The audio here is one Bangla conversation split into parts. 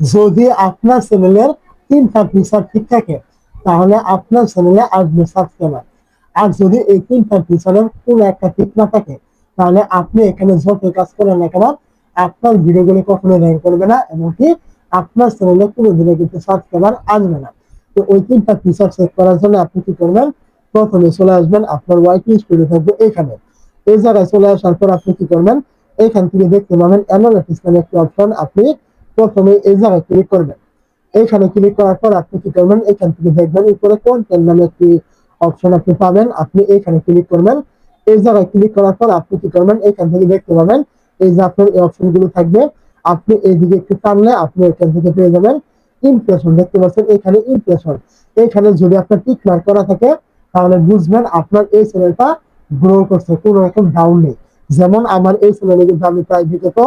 যদি আপনার চ্যানেলের তিনটা ফিচার ঠিক থাকে, তাহলে আপনার চ্যানেলে আসবে সাবস্ক্রাইবার আর যদি এই তিনটা ফিচারের কোনো একটা ঠিক না থাকে, তাহলে আপনি এখানে যত কাজ করেন না কেন, আপনার ভিডিওগুলো কখনো র্যাঙ্ক করবে না, এমনকি আপনার চ্যানেলে কোনো দিনে কিন্তু সাবস্ক্রাইবার আসবে না। তো ওই তিনটা ফিচার চেক করার জন্য আপনি কি করবেন? প্রথমে চলে আসবেন আপনার ওয়াইটি স্টুডিও থাকবে এখানে। এই জায়গায় চলে আসার পর আপনি কি করবেন? এখান থেকে দেখতে পাবেন অ্যানালিটিক্স নামে একটি অপশন আপনি প্রথমে এই জায়গায় ক্লিক করবেন। এখানে ক্লিক করার পর আপনি কি করবেন? এখান থেকে দেখবেন উপরে কন্টেন্ট নামে একটি অপশন আপনি পাবেন। আপনি এখানে ক্লিক করবেন। এই জায়গায় ক্লিক করার পর আপনি কি করবেন? এখান থেকে দেখতে পাবেন এই যে আপনার এই অপশনগুলো থাকবে। আপনি এইদিকে একটু টানলে আপনি এখান থেকে পেয়ে যাবেন ইমপ্রেশন দেখতে পাচ্ছেন এখানে ইমপ্রেশন এখানে যদি আপনার টিক মার্ক করা থাকে, তাহলে বুঝবেন আপনার এই চ্যানেলটা গ্রো করছে। কোনো রকম ডাউন নেই। যেমন আমার এই চ্যানেলে কিন্তু আমি প্রায় বিগত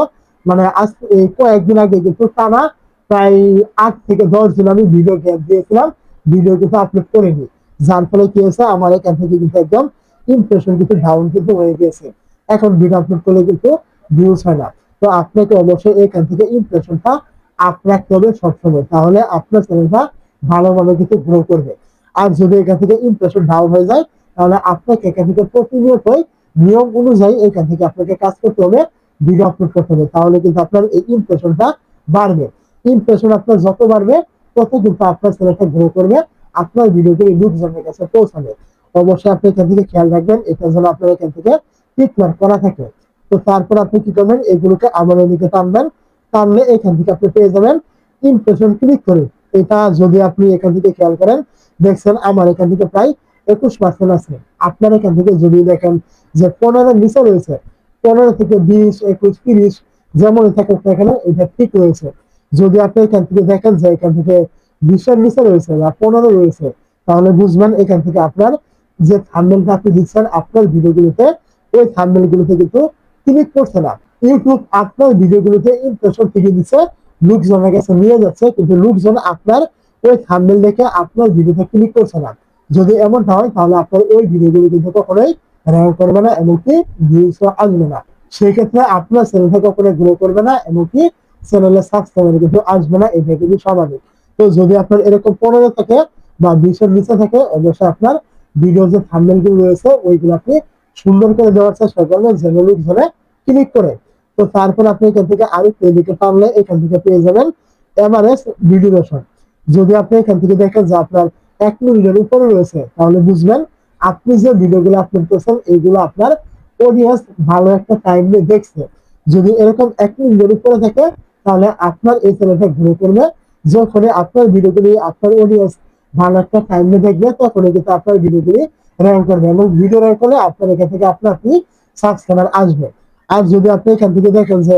মানে আজ কয়েকদিন আগে কিন্তু টানা প্রায় আট থেকে দশ দিন আমি ভিডিও গ্যাপ দিয়েছিলাম। ভিডিও কিন্তু আপলোড করিনি। যার ফলে কি হয়েছে, আমার এখান থেকে কিন্তু একদম ইমপ্রেশন কিন্তু ডাউন কিন্তু হয়ে গেছে। এখন ভিডিও আপলোড করলে কিন্তু ভিউজ হয় না। তো আপনাকে অবশ্যই এখান থেকে ইমপ্রেশনটা আপ রাখতে হবে সবসময়। তাহলে আপনার চ্যানেলটা ভালোভাবে কিন্তু গ্রো করবে। আর যদি এখান থেকে ইমপ্রেশন ডাউন হয়ে যায়, তাহলে আপনাকে এখান থেকে প্রতিনিয়তই নিয়ম অনুযায়ী এখান থেকে আপনাকে কাজ করতে হবে। ভিডিও আপলোড করতে হবে তাহলে কিন্তু আপনার এই ইমপ্রেশনটা বাড়বে। ইমপ্রেশন আপনার যত বাড়বে, তত কিন্তু আপনার গ্রো করবে, আপনার লোকজনের কাছে পৌঁছাবে। অবশ্যই আপনি এখান থেকে খেয়াল রাখবেন, এটা যেন আপনার এখান থেকে ট্রিটমেন্ট করা থাকে। তো তারপর আপনি কি করবেন, এগুলোকে আমাদের দিকে টানবেন, টানলে এখান থেকে আপনি পেয়ে যাবেন ইমপ্রেশন ক্লিক করে। এটা যদি আপনি এখান থেকে খেয়াল করেন, দেখছেন আমার এখান থেকে প্রায় একুশ পার্সেন্ট আছে। আপনার এখান থেকে যদি দেখেন যে পনেরো নিচে রয়েছে পনেরো থেকে বিশ, একুশ, তিরিশ যেমন থাকুক না এটা ঠিক রয়েছে। যদি আপনি এখান থেকে দেখেন যে এখান থেকে বিশের নিচে রয়েছে বা পনেরো রয়েছে, তাহলে বুঝবেন এখান থেকে আপনার যে থাম্বেলটা আপনি দিচ্ছেন, আপনার ভিডিওগুলোতে ওই থাম্বেলগুলোতে কিন্তু ক্লিক করছে না। ইউটিউব আপনার ভিডিওগুলোতে ইমপ্রেশন থেকে দিচ্ছে লোকজনের কাছে নিয়ে যাচ্ছে, কিন্তু লোকজন আপনার ওই থাম্বেল দেখে আপনার ভিডিওতে ক্লিক করছে না। যদি এমনটা হয়, তাহলে আপনার ওই ভিডিওগুলো কিন্তু কখনোই র্যাঙ্ক করবে না, এমনকি ভিউজও আসবে না। সেক্ষেত্রে আপনার চ্যানেলটা কখনো গ্রো করবে না, এমনকি চ্যানেলের সাবস্ক্রাইবার কিন্তু আসবে না এটা কিন্তু স্বাভাবিক। তো যদি আপনার এরকম পনেরো থাকে বা বিশের নিচে থাকে অবশ্যই আপনার ভিডিও যে থাম্বনেলগুলো রয়েছে, ওইগুলো আপনি সুন্দর করে দেওয়ার চেষ্টা করবেন, যেন লোকজনে ক্লিক করে। তো তারপর আপনি এখান থেকে আরও এদিকে টানলে এখান থেকে পেয়ে যাবেন এভারেজ ভিডিওশন যদি আপনি এখান থেকে দেখেন যে আপনার এক মিনিটের উপরে রয়েছে, তাহলে বুঝবেন আপনি যে ভিডিওগুলো আপলোড করছেন, এইগুলো আপনার অডিয়েন্স ভালো একটা টাইম দিয়ে দেখছে। যদি এরকম এক মিনিটের করে থাকে, তাহলে আপনার এই চ্যানেলটা গ্রো করবে যখন আপনার ভিডিওগুলি, আপনার অডিয়েন্স ভালো একটা টাইম দিয়ে দেখবে, তখনই কিন্তু আপনার ভিডিওগুলি র্যাঙ্ক করবে এবং ভিডিও র্যাঙ্ক করলে আপনার এখান থেকে আপনার আপনি সাবস্ক্রাইবার আসবে। আর যদি আপনি এখান থেকে দেখেন যে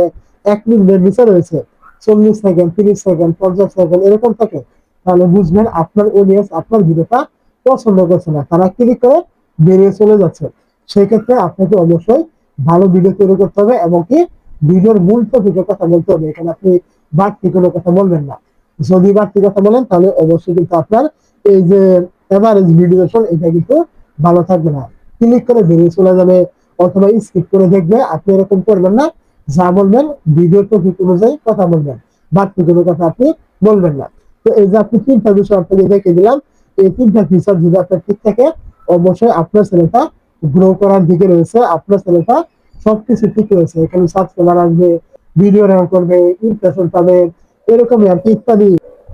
এক মিনিটের নিচে রয়েছে, চল্লিশ সেকেন্ড তিরিশ সেকেন্ড পঞ্চাশ সেকেন্ড এরকম থাকে, তাহলে বুঝবেন আপনার অডিয়েন্স আপনার ভিডিওটা পছন্দ করছে না, তারা ক্লিক করে? বেরিয়ে চলে যাচ্ছে। সেই ক্ষেত্রে আপনাকে অবশ্যই ভালো ভিডিও তৈরি করতে হবে এবং কি ভিডিওর মূল টপিকের কথা বলতে হবে। এখানে আপনি বাড়তি কোনো কথা বলবেন না। যদি বাড়তি কথা বলেন, তাহলে অবশ্যই কিন্তু আপনার এই যে এভারেজ ভিডিওশন এটা কিন্তু ভালো থাকবে না। ক্লিক করে বেরিয়ে চলে যাবে অথবা স্কিপ করে দেখবে। আপনি এরকম করবেন না, যা বলবেন ভিডিও টপিক অনুযায়ী কথা বলবেন। বাড়তি কোনো কথা আপনি বলবেন না। তো এই যে আপনি তিনটা বিষয় আপনাকে দেখে দিলাম। এই ফিচার যদি আপনার ঠিক থাকে, অবশ্যই আপনার ছেলেটা গ্রো করার দিকে রয়েছে, আপনার ছেলেটা সবকিছু ঠিক রয়েছে। এখানে সাবস্ক্রাইবার আসবে ভিডিও র্যাঙ্ক করবে ইমপ্রেশন পাবে, এরকমই আর কি ইত্যাদি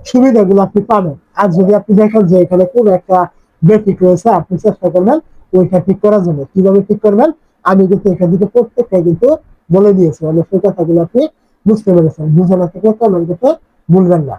সুবিধাগুলো আপনি পাবেন। আর যদি আপনি দেখেন যে এখানে কোন একটা বেঠিক রয়েছে, আপনি চেষ্টা করবেন ওইটা ঠিক করার জন্য। কীভাবে ঠিক করবেন? আমি কিন্তু এখান থেকে প্রত্যেকটা কিন্তু বলে দিয়েছি। অবশ্যই কথাগুলো আপনি বুঝতে পেরেছেন। বুঝে না থেকে কমেন্ট করতে ভুলবেন না।